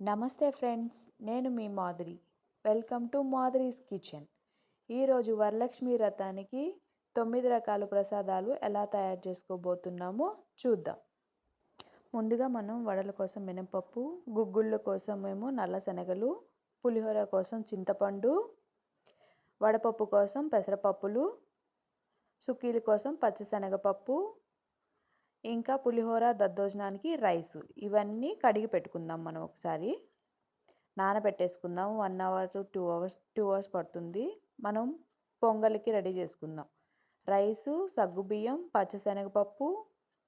నమస్తే ఫ్రెండ్స్ నేను మీ Madhuri. Welcome to Madhuri's kitchen. ఈరోజు వరలక్ష్మి వ్రతానికి తొమ్మిది రకాల ప్రసాదాలు ఎలా తయారు చేసుకోబోతున్నామో చూద్దాం. ముందుగా మనం వడల కోసం మినపప్పు గుగ్గుళ్ళ కోసం మేము నల్ల శనగలు పులిహోర కోసం చింతపండు వడపప్పు కోసం పెసరపప్పులు సుక్కీల కోసం పచ్చిశనగపప్పు ఇంకా పులిహోర దద్దోజనానికి రైస్. ఇవన్నీ కడిగి పెట్టుకుందాం మనం ఒకసారి. నానబెట్టేసుకుందాం. One hour two two hours two hours పడుతుంది. మనం పొంగల్కి రెడీ చేసుకుందాం. రైసు సగ్గుబియ్యం పచ్చిశనగపప్పు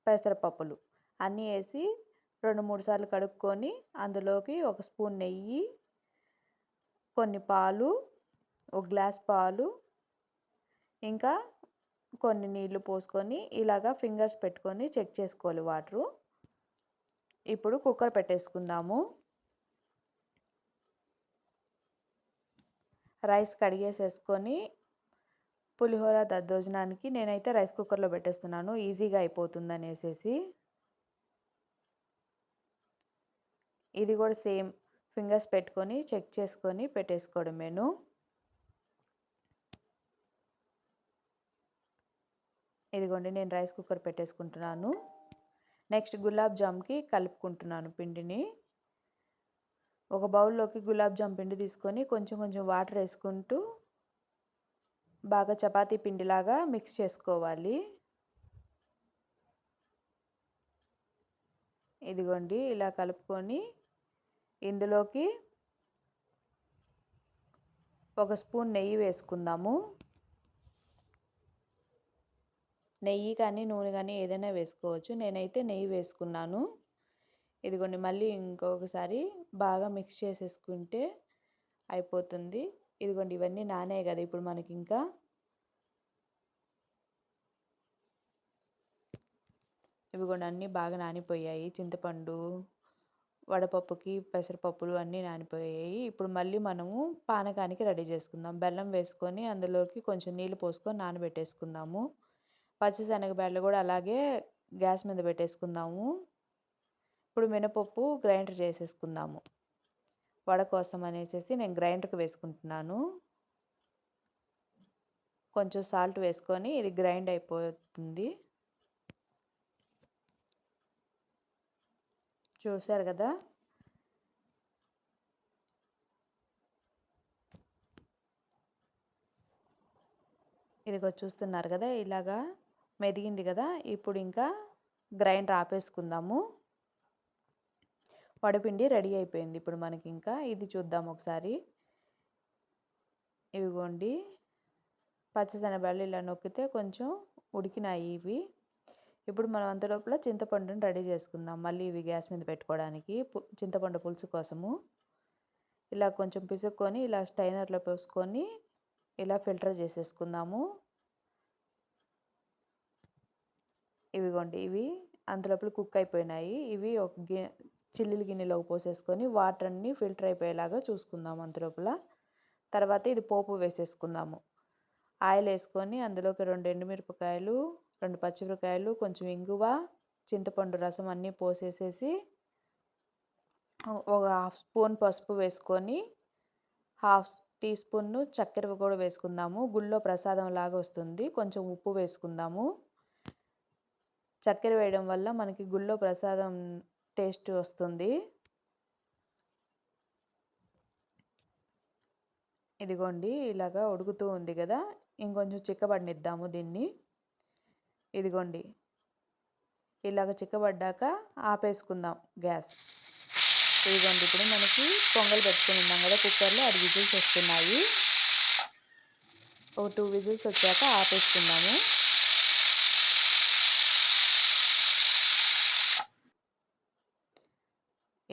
పెసరపప్పులు అన్నీ వేసి రెండు మూడు సార్లు కడుక్కొని అందులోకి ఒక స్పూన్ నెయ్యి కొన్ని పాలు ఒక గ్లాస్ పాలు ఇంకా కొన్ని నీళ్ళు పోసుకొని ఇలాగా ఫింగర్స్ పెట్టుకొని చెక్ చేసుకోవాలి వాటరు. ఇప్పుడు కుక్కర్ పెట్టేసుకుందాము. రైస్ కడిగేసేసుకొని పులిహోర దద్దోజనానికి నేనైతే రైస్ కుక్కర్లో పెట్టేస్తున్నాను. ఈజీగా అయిపోతుంది అనేసి ఇది కూడా సేమ్ ఫింగర్స్ పెట్టుకొని చెక్ చేసుకొని పెట్టేసుకోవడం నేను ఇదిగోండి నేను రైస్ కుక్కర్ పెట్టేసుకుంటున్నాను. నెక్స్ట్ గులాబ్ జామ్కి కలుపుకుంటున్నాను పిండిని. ఒక బౌల్లోకి గులాబ్ జామ్ పిండి తీసుకొని కొంచెం కొంచెం వాటర్ వేసుకుంటూ బాగా చపాతీ పిండిలాగా మిక్స్ చేసుకోవాలి. ఇదిగోండి ఇలా కలుపుకొని ఇందులోకి ఒక స్పూన్ నెయ్యి వేసుకుందాము. నెయ్యి కానీ నూనె కానీ ఏదైనా వేసుకోవచ్చు. నేనైతే నెయ్యి వేసుకున్నాను. ఇదిగోండి మళ్ళీ ఇంకొకసారి బాగా మిక్స్ చేసేసుకుంటే అయిపోతుంది. ఇదిగోండి ఇవన్నీ నానే కదా ఇప్పుడు మనకి ఇంకా. ఇవిగోండి అన్నీ బాగా నానిపోయాయి. చింతపండు వడపప్పుకి పెసరపప్పులు అన్నీ నానిపోయాయి. ఇప్పుడు మళ్ళీ మనము పానకానికి రెడీ చేసుకుందాం. బెల్లం వేసుకొని అందులోకి కొంచెం నీళ్ళు పోసుకొని నానబెట్టేసుకుందాము. పచ్చిశనగబ్యాళ్ళు కూడా అలాగే గ్యాస్ మీద పెట్టేసుకుందాము. ఇప్పుడు మినపప్పు గ్రైండర్ చేసేసుకుందాము. వడ కోసం అనేసి నేను గ్రైండర్కి వేసుకుంటున్నాను. కొంచెం సాల్ట్ వేసుకొని ఇది గ్రైండ్ అయిపోతుంది. చూసారు కదా? ఇదిగో చూస్తున్నారు కదా ఇలాగా మెదిగింది కదా ఇప్పుడు ఇంకా గ్రైండర్ ఆపేసుకుందాము. వడపిండి రెడీ అయిపోయింది. ఇప్పుడు మనకి ఇంకా ఇది చూద్దాం ఒకసారి. ఇవిగోండి. పచ్చిశనగబాళ్ళు ఇలా నొక్కితే కొంచెం ఉడికినాయి ఇవి. ఇప్పుడు మనం అంత లోపల చింతపండుని రెడీ చేసుకుందాం. మళ్ళీ ఇవి గ్యాస్ మీద పెట్టుకోవడానికి చింతపండు పులుసు కోసము. ఇలా కొంచెం పిసుక్కొని ఇలా స్టైనర్లో పోసుకొని ఇలా ఫిల్టర్ చేసేసుకుందాము. ఇవిగోండి ఇవి. అంతలోపల కుక్ అయిపోయినాయి. ఇవి ఒక గి చిల్లులు గిన్నెలోకి పోసేసుకొని వాటర్ అన్నీ ఫిల్టర్ అయిపోయేలాగా చూసుకుందాము అంతలోపల తర్వాత ఇది పోపు వేసేసుకుందాము. ఆయిల్ వేసుకొని అందులోకి రెండు ఎండుమిరపకాయలు రెండు పచ్చిమిరపకాయలు కొంచెం ఇంగువ చింతపండు రసం అన్నీ పోసేసేసి ఒక హాఫ్ స్పూన్ పసుపు వేసుకొని హాఫ్ టీ స్పూన్ చక్కెర కూడా వేసుకుందాము. గుళ్ళో ప్రసాదం లాగా వస్తుంది. కొంచెం ఉప్పు వేసుకుందాము. చక్కెర వేయడం వల్ల మనకి గుళ్ళో ప్రసాదం టేస్ట్ వస్తుంది. ఇదిగోండి ఇలాగా ఉడుకుతూ ఉంది కదా ఇంకొంచెం చిక్కబడినిద్దాము దీన్ని. ఇదిగోండి ఇలాగ చిక్కబడ్డాక ఆపేసుకుందాం గ్యాస్. ఇదిగోండి ఇప్పుడు మనకి పొంగల్ పెట్టుకుని ఉన్నాం కదా కుక్కర్లో అది విజిల్స్ వస్తున్నాయి. ఒక టూ విజిల్స్ వచ్చాక ఆపేసుకుందాము.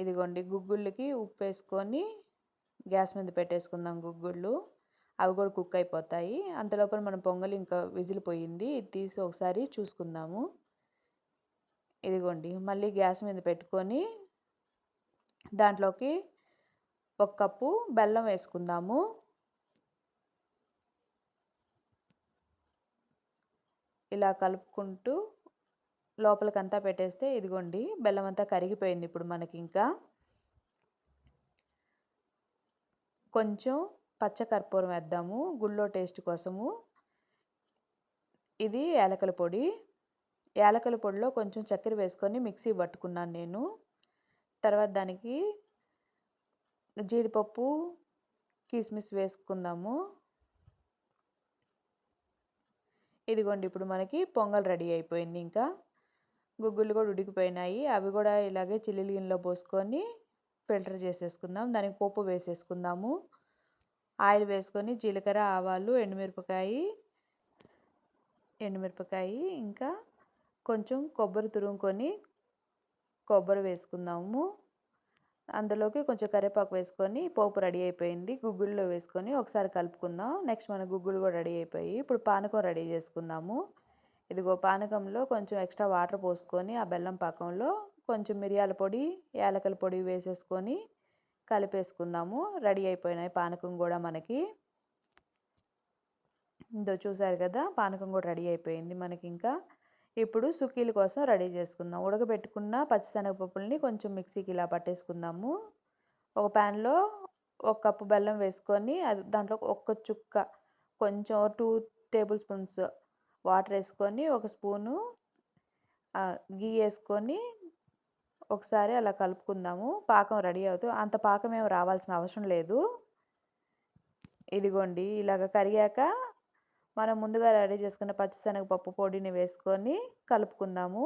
ఇదిగోండి గుగ్గుళ్ళకి ఉప్పు వేసుకొని గ్యాస్ మీద పెట్టేసుకుందాం గుగ్గుళ్ళు. అవి కూడా కుక్ అయిపోతాయి. అంతలోపల మన పొంగల్ ఇంకా విజిల్ పోయింది ఇది తీసి ఒకసారి చూసుకుందాము. ఇదిగోండి మళ్ళీ గ్యాస్ మీద పెట్టుకొని దాంట్లోకి ఒక కప్పు బెల్లం వేసుకుందాము. ఇలా కలుపుకుంటూ లోపలికంతా పెట్టేస్తే ఇదిగోండి బెల్లం అంతా కరిగిపోయింది ఇప్పుడు మనకి ఇంకా కొంచెం పచ్చకర్పూరం వేద్దాము గుళ్ళో టేస్ట్ కోసము. ఇది ఏలకల పొడి. యాలకల పొడిలో కొంచెం చక్కెర వేసుకొని మిక్సీ పట్టుకున్నాను నేను. తర్వాత దానికి జీడిపప్పు కిస్మిస్ వేసుకుందాము. ఇదిగోండి ఇప్పుడు మనకి పొంగల్ రెడీ అయిపోయింది ఇంకా. గుగ్గులు కూడా ఉడికిపోయినాయి. అవి కూడా ఇలాగే చిల్లి గిన్నెలో పోసుకొని ఫిల్టర్ చేసేసుకుందాం. దానికి పోపు వేసేసుకుందాము. ఆయిల్ వేసుకొని జీలకర్ర ఆవాలు ఎండుమిరపకాయ ఎండుమిరపకాయ ఇంకా కొంచెం కొబ్బరి తురుముకొని కొబ్బరి వేసుకుందాము. అందులోకి కొంచెం కరివేపాకు వేసుకొని పోపు రెడీ అయిపోయింది. గుగ్గుల్లో వేసుకొని ఒకసారి కలుపుకుందాం. నెక్స్ట్ మన గుగ్గులు కూడా రెడీ అయిపోయి ఇప్పుడు పానకం రెడీ చేసుకుందాము. ఇదిగో పానకంలో కొంచెం ఎక్స్ట్రా వాటర్ పోసుకొని ఆ బెల్లం పాకంలో కొంచెం మిరియాల పొడి యాలకల పొడి వేసేసుకొని కలిపేసుకుందాము. రెడీ అయిపోయినాయి పానకం కూడా మనకి. ఇందో చూసారు కదా పానకం కూడా రెడీ అయిపోయింది మనకి ఇంకా. ఇప్పుడు సుక్కీల కోసం రెడీ చేసుకుందాం. ఉడకబెట్టుకున్న పచ్చిశనగపప్పుల్ని కొంచెం మిక్సీకి ఇలా పట్టేసుకుందాము. ఒక ప్యాన్లో ఒక కప్పు బెల్లం వేసుకొని అది దాంట్లో ఒక్క చుక్క కొంచెం టూ టేబుల్ స్పూన్స్ వాటర్ వేసుకొని ఒక స్పూను గీ వేసుకొని ఒకసారి అలా కలుపుకుందాము. పాకం రెడీ అవుతూ అంత పాకం ఏమి రావాల్సిన అవసరం లేదు. ఇదిగోండి ఇలాగ కరిగాక మనం ముందుగా రెడీ చేసుకున్న పచ్చిశనగపప్పు పొడిని వేసుకొని కలుపుకుందాము.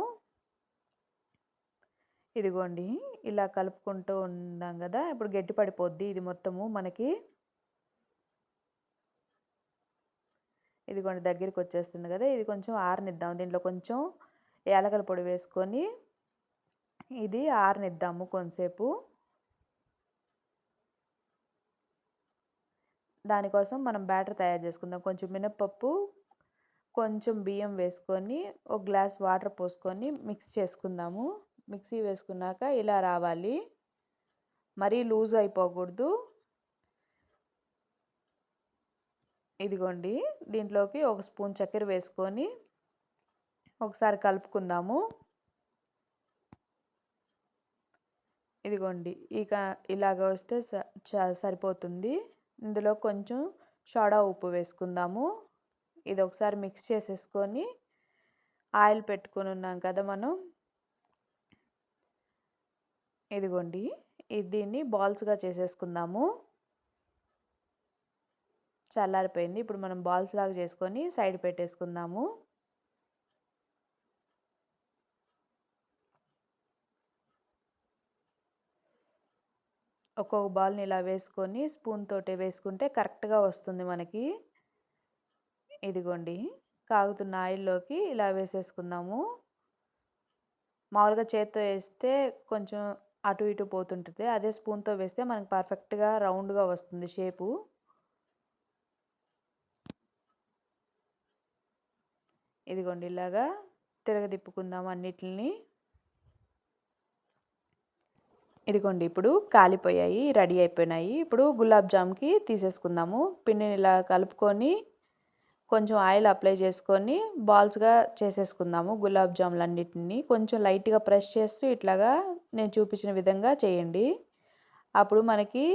ఇదిగోండి ఇలా కలుపుకుంటూ ఉందాం కదా ఇప్పుడు గట్టి పడిపోద్ది ఇది మొత్తము మనకి. ఇదిగోండి దగ్గరికి వచ్చేస్తుంది కదా ఇది కొంచెం ఆరనిద్దాం. దీంట్లో కొంచెం ఏలకల పొడి వేసుకొని ఇది ఆరనిద్దాము కొంతసేపు. దానికోసం మనం బ్యాటర్ తయారు చేసుకుందాం. కొంచెం మినప్పప్పు కొంచెం బియ్యం వేసుకొని ఒక గ్లాస్ వాటర్ పోసుకొని మిక్స్ చేసుకుందాము. మిక్సీ వేసుకున్నాక ఇలా రావాలి. మరీ లూజ్ అయిపోకూడదు. ఇదిగోండి దీంట్లోకి ఒక స్పూన్ చక్కెర వేసుకొని ఒకసారి కలుపుకుందాము. ఇదిగోండి ఇక ఇలాగ వస్తే సరిపోతుంది. ఇందులో కొంచెం సోడా ఉప్పు వేసుకుందాము. ఇది ఒకసారి మిక్స్ చేసేసుకొని ఆయిల్ పెట్టుకొని ఉన్నాం కదా మనం. ఇదిగోండి దీన్ని బాల్స్గా చేసేసుకుందాము. చల్లారిపోయింది. ఇప్పుడు మనం బాల్స్ లాగా చేసుకొని సైడ్ పెట్టేసుకుందాము. ఒక్కొక్క బాల్ని ఇలా వేసుకొని స్పూన్ తోటి వేసుకుంటే కరెక్ట్గా వస్తుంది మనకి. ఇదిగోండి. కాగుతున్న ఆయిల్లోకి ఇలా వేసేసుకుందాము. మామూలుగా చేత్తో వేస్తే కొంచెం అటు ఇటు పోతుంటుంది. అదే స్పూన్తో వేస్తే మనకి పర్ఫెక్ట్గా రౌండ్గా వస్తుంది షేపు. ఇదిగోండి ఇలాగా తిరగదిప్పుకుందాం అన్నిటిని. ఇదిగోండి ఇప్పుడు కాలిపోయాయి రెడీ అయిపోయినాయి. ఇప్పుడు గులాబ్ జామ్కి తీసేసుకుందాము. పిండిని ఇలా కలుపుకొని కొంచెం ఆయిల్ అప్లై చేసుకొని బాల్స్గా చేసేసుకుందాము గులాబ్ జాములు అన్నిటిని కొంచెం లైట్గా ప్రెస్ చేస్తూ ఇట్లాగా నేను చూపించిన విధంగా చేయండి. అప్పుడు మనకి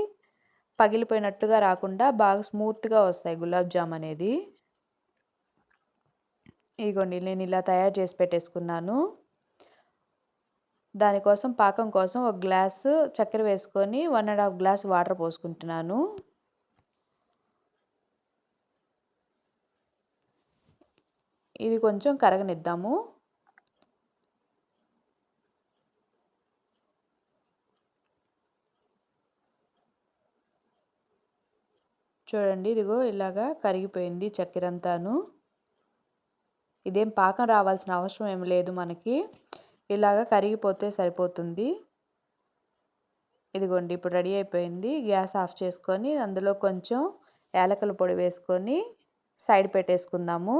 పగిలిపోయినట్టుగా రాకుండా బాగా స్మూత్గా వస్తాయి గులాబ్ జామ్ అనేది. ఇగోండి నేను ఇలా తయారు చేసి పెట్టేసుకున్నాను. దానికోసం పాకం కోసం ఒక గ్లాసు చక్కెర వేసుకొని one and half glass water పోసుకుంటున్నాను. ఇది కొంచెం కరగనిద్దాము. చూడండి ఇదిగో ఇలాగా కరిగిపోయింది చక్కెర అంతాను. ఇదేం పాకం రావాల్సిన అవసరం ఏం లేదు మనకి. ఇలాగ కరిగిపోతే సరిపోతుంది. ఇదిగోండి ఇప్పుడు రెడీ అయిపోయింది. గ్యాస్ ఆఫ్ చేసుకొని అందులో కొంచెం యాలకల పొడి వేసుకొని సైడ్ పెట్టేసుకుందాము.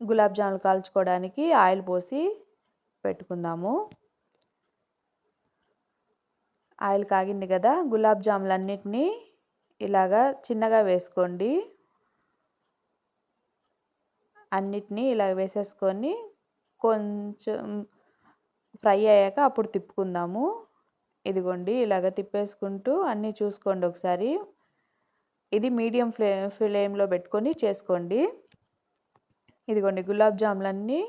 గులాబ్ జాములు కాల్చుకోవడానికి ఆయిల్ పోసి పెట్టుకుందాము. ఆయిల్ కాగింది కదా గులాబ్ జాములు అన్నిటినీ ఇలాగా చిన్నగా వేసుకోండి. అన్నిటినీ ఇలా వేసేసుకొని కొంచెం ఫ్రై అయ్యాక అప్పుడు తిప్పుకుందాము. ఇదిగోండి ఇలాగ తిప్పేసుకుంటూ అన్నీ చూసుకోండి ఒకసారి. ఇది మీడియం ఫ్లే ఫ్లేమ్లో పెట్టుకొని చేసుకోండి. ఇదిగోండి గులాబ్ జాములన్నీ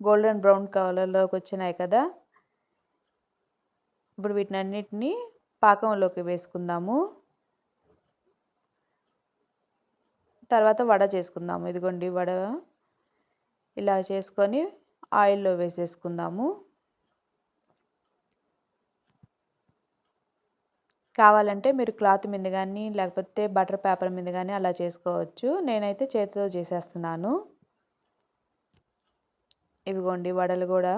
గోల్డెన్ బ్రౌన్ కలర్లోకి వచ్చినాయి కదా. ఇప్పుడు వీటిని అన్నిటినీ పాకంలోకి వేసుకుందాము. తర్వాత వడ చేసుకుందాము. ఇదిగోండి వడ. ఇలా చేసుకొని ఆయిల్లో వేసేసుకుందాము. కావాలంటే మీరు క్లాత్ మీద కానీ లేకపోతే బటర్ పేపర్ మీద కానీ అలా చేసుకోవచ్చు. నేనైతే చేతితో చేసేస్తున్నాను. ఇవిగోండి వడలు కూడా.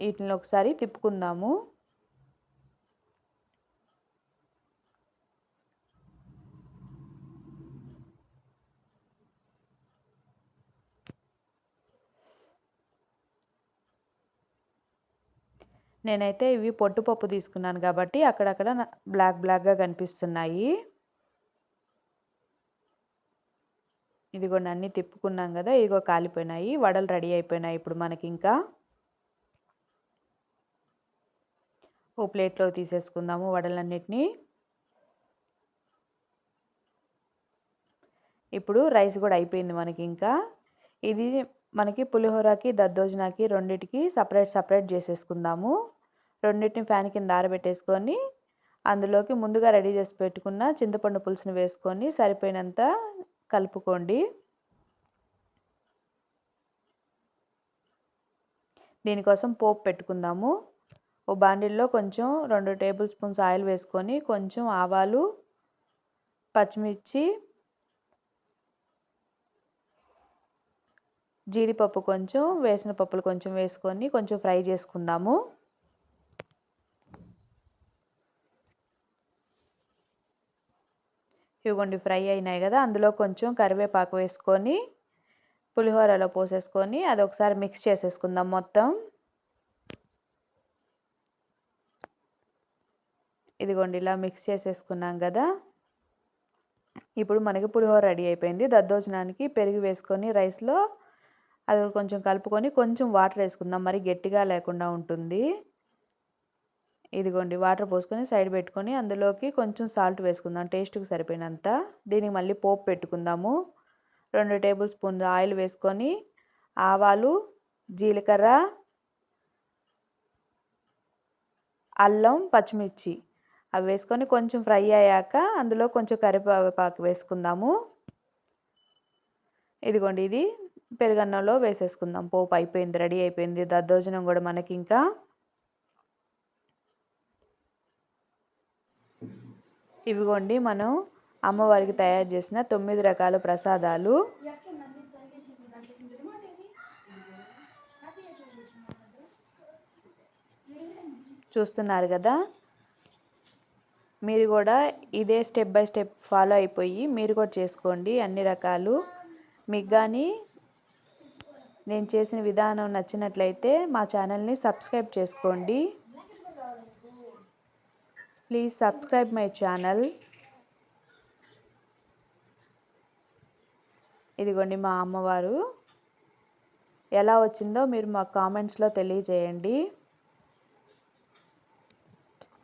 వీటిని ఒకసారి తిప్పుకుందాము. నేనైతే ఇవి పొట్టుపప్పు తీసుకున్నాను కాబట్టి అక్కడక్కడ బ్లాక్ బ్లాక్గా కనిపిస్తున్నాయి. ఇదిగోండి అన్నీ తిప్పుకున్నాం కదా ఇదిగో కాలిపోయినాయి వడలు రెడీ అయిపోయినాయి ఇప్పుడు మనకి ఇంకా ఓ ప్లేట్లో తీసేసుకుందాము వడలన్నిటినీ. ఇప్పుడు రైస్ కూడా అయిపోయింది మనకి ఇంకా. ఇది మనకి పులిహోరకి దద్దోజనాకి రెండిటికి సపరేట్ సపరేట్ చేసేసుకుందాము. రెండింటిని ఫ్యాన్ కింద ఆరబెట్టేసుకొని అందులోకి ముందుగా రెడీ చేసి పెట్టుకున్న చింతపండు పులుసుని వేసుకొని సరిపోయినంత కలుపుకోండి. దీనికోసం పోపు పెట్టుకుందాము. ఓ బాండిల్లో కొంచెం రెండు టేబుల్ స్పూన్స్ ఆయిల్ వేసుకొని కొంచెం ఆవాలు పచ్చిమిర్చి జీడిపప్పు కొంచెం వేసిన పప్పులు కొంచెం వేసుకొని కొంచెం ఫ్రై చేసుకుందాము. ఇవ్వండి ఫ్రై అయినాయి కదా అందులో కొంచెం కరివేపాకు వేసుకొని పులిహోరలో పోసేసుకొని అది ఒకసారి మిక్స్ చేసేసుకుందాం మొత్తం. ఇదిగోండి ఇలా మిక్స్ చేసేసుకున్నాం కదా. ఇప్పుడు మనకి పులిహోర రెడీ అయిపోయింది. దద్దోజనానికి పెరుగు వేసుకొని రైస్లో అది కొంచెం కలుపుకొని కొంచెం వాటర్ వేసుకుందాం. మరి గట్టిగా లేకుండా ఉంటుంది. ఇదిగోండి వాటర్ పోసుకొని సైడ్ పెట్టుకొని అందులోకి కొంచెం సాల్ట్ వేసుకుందాం. టేస్ట్కి సరిపోయినంత. దీనికి మళ్ళీ పోపు పెట్టుకుందాము. రెండు టేబుల్ స్పూన్ ఆయిల్ వేసుకొని ఆవాలు జీలకర్ర అల్లం పచ్చిమిర్చి అవి వేసుకొని కొంచెం ఫ్రై అయ్యాక అందులో కొంచెం కరివేపాకు వేసుకుందాము. ఇదిగోండి ఇది పెరుగన్నంలో వేసేసుకుందాం. పోపు అయిపోయింది రెడీ అయిపోయింది. దద్దోజనం కూడా మనకి ఇంకా. ఇవిగోండి మనం అమ్మవారికి తయారు చేసిన తొమ్మిది రకాల ప్రసాదాలు. చూస్తున్నారు కదా మీరు కూడా ఇదే స్టెప్ బై స్టెప్ ఫాలో అయిపోయి మీరు కూడా చేసుకోండి అన్ని రకాలు. మీకు కానీ నేను చేసిన విధానం నచ్చినట్లయితే మా ఛానల్ని సబ్స్క్రైబ్ చేసుకోండి. Please subscribe my channel. ఇదిగోండి మా అమ్మవారు. ఎలా వచ్చిందో మీరు మా కామెంట్స్లో తెలియజేయండి.